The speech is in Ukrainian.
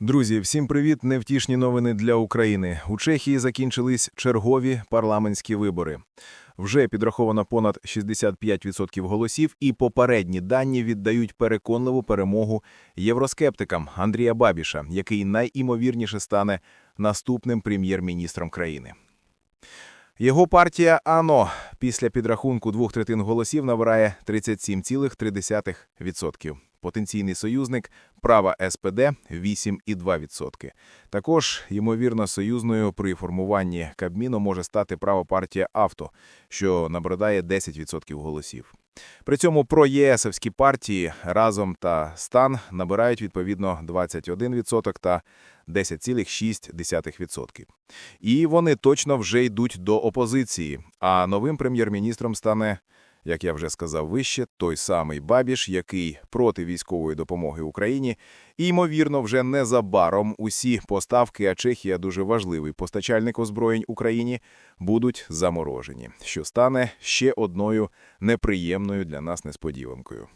Друзі, всім привіт! Невтішні новини для України. У Чехії закінчились чергові парламентські вибори. Вже підраховано понад 65% голосів, і попередні дані віддають переконливу перемогу євроскептикам Андрія Бабіша, який найімовірніше стане наступним прем'єр-міністром країни. Його партія АНО після підрахунку двох третин голосів набирає 37,3%. Потенційний союзник права СПД 8,2%. Також, ймовірно, союзною при формуванні Кабміну може стати права партія «Авто», що набридає 10% голосів. При цьому проєсовські партії «Разом» та «Стан» набирають відповідно 21% та 10,6%. І вони точно вже йдуть до опозиції, а новим прем'єр-міністром стане, як я вже сказав вище, той самий Бабіш, який проти військової допомоги Україні, і, ймовірно, вже незабаром усі поставки, а Чехія дуже важливий постачальник озброєнь Україні, будуть заморожені, що стане ще одною неприємною для нас несподіванкою.